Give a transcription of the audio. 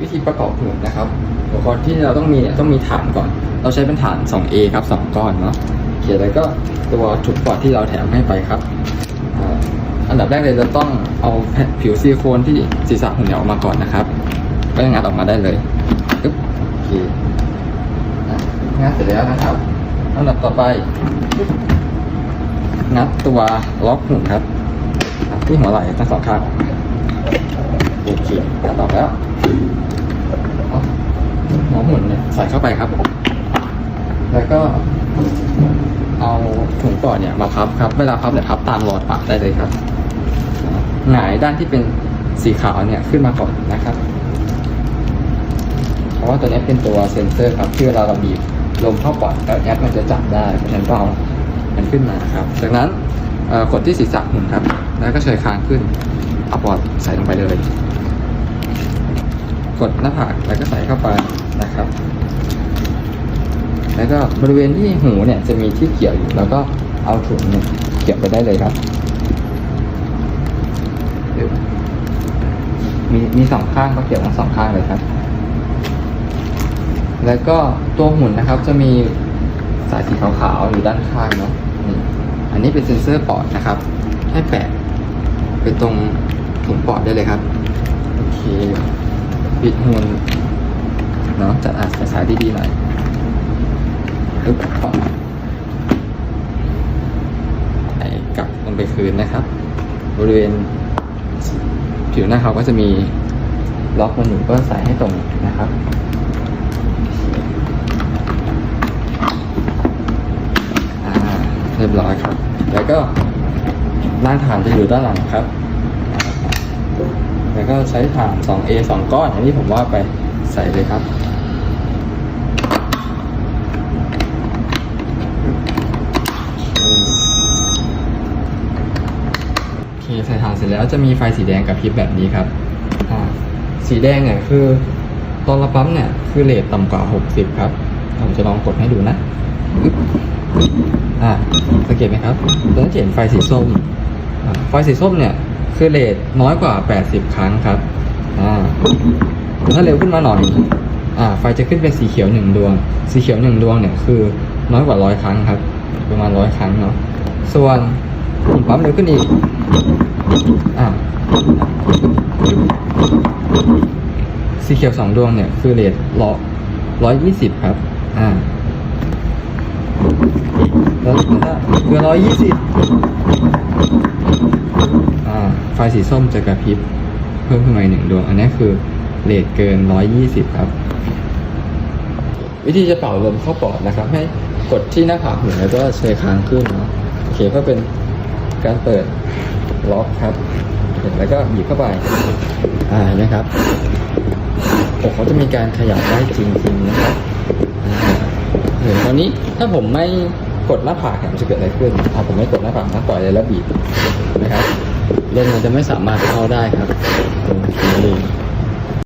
วิธีประกอบหุ่นนะครับอุปกรณ์ที่เราต้องมีเนี่ยต้องมีฐานก่อน เราใช้เป็นฐาน 2A ครับ 2 ก้อนเนาะโอเคแล้วก็ตัวถุงปอดที่เราแถมให้ไปครับ อันดับแรกเลยเราต้องเอาผิวซิลิโคนที่ศีรษะหุ่นเนี่ยออกมาก่อนนะครับก็งัดออกมาได้เลยปึ๊บโอเคอะงัดเสร็จแล้วนะครับอันดับต่อไปงัดตัวล็อกหุ่นครับที่หัวไหล่ทั้งสองข้างโอเคงัดออกแล้ว หัวหมุนเนี่ยใส่เข้าไปครับ แล้วก็เอาถุงปอดเนี่ยมาพับครับ เวลาพับเนี่ยพับตามหลอดปากได้เลยครับ หงายด้านที่เป็นสีขาวเนี่ยขึ้นมาก่อนนะครับ เพราะว่าตัวนี้เป็นตัวเซ็นเซอร์ครับที่เวลาเราบีบลมเข้าปอดแล้วแอปมันจะจับได้เพราะฉะนั้นเอามันขึ้นมาครับ จากนั้นกดที่ศีรษะหมุนครับ แล้วก็เฉยคางขึ้นเอาปอดใส่ลงไปเลย กดหน้าผากแล้วก็ใส่เข้าไปนะครับ แล้วก็บริเวณที่หูเนี่ยจะมีที่เกี่ยวอยู่ แล้วก็เอาถุงเนี่ยเกี่ยวไปได้เลยครับ มีมีสองข้างก็เกี่ยวทั้งสองข้างเลยครับ แล้วก็ตัวหุ่นนะครับจะมีสายสีขาวๆอยู่ด้านข้างเนาะนี่อันนี้เป็นเซ็นเซอร์ปอดนะครับ ให้แปะไปตรงถุงปอดได้เลยครับ โอเค ปิดหุ่นเนาะจัดอัดสายดีๆหน่อยปึ๊บไอ้กลับลงไปคืนนะครับ บริเวณผิวหน้าเขาก็จะมีล็อกมันอยู่ก็ใส่ให้ตรงนะครับเรียบร้อยครับ แล้วก็ล่างฐานจะอยู่ด้านหลังครับ แล้วก็ใช้ถ่าน 2A 2 ก้อนอย่างที่ผมว่าไปใส่เลยครับ โอเคใส่ถ่านเสร็จแล้วจะมีไฟสีแดงกับพริบแบบนี้ครับ สีแดงเนี่ยคือ ตอนเราปั๊มเนี่ย คือเรทต่ำกว่า 60 ครับ ผมจะลองกดให้ดูนะอ่าสังเกตไหมครับตอนนั้นจะเห็นไฟสีส้ม ไฟสีส้มเนี่ย คือเรทน้อยกว่า 80 ครั้งครับ อ่า ถ้าเร็วขึ้นมาหน่อย อ่า ไฟจะขึ้นเป็นสีเขียวหนึ่งดวง สีเขียวหนึ่งดวงเนี่ยคือน้อยกว่าร้อยครั้งครับ ประมาณร้อยครั้งเนาะ ส่วนผมปั๊มเร็วขึ้นอีก อ่า สีเขียวสองดวงเนี่ยคือเรทร้อยร้อยยี่สิบครับ อ่าแล้วถ้าเกินร้อยยี่สิบ ไฟสีส้มจะกระพริบเพิ่มขึ้นมาหนึ่งดวง อันนี้คือเรทเกินร้อยยี่สิบครับ วิธีจะเป่าลมเข้าปอดนะครับ ให้กดที่หน้าผากหูแล้วก็เชยคางขึ้นเนาะโอเคก็เป็นการเปิดล็อกครับแล้วก็หยิบเข้าไปอ่านะครับอกเขาจะมีการขยับได้จริงๆนะครับเห็นตอนนี้ถ้าผมไม่กดหน้าผากมันจะเกิดอะไรขึ้นอ่าผมไม่กดหน้าผากนะปล่อยเลยแล้วบีบนะครับ ลมมันจะไม่สามารถเข้าได้ครับตรงนี้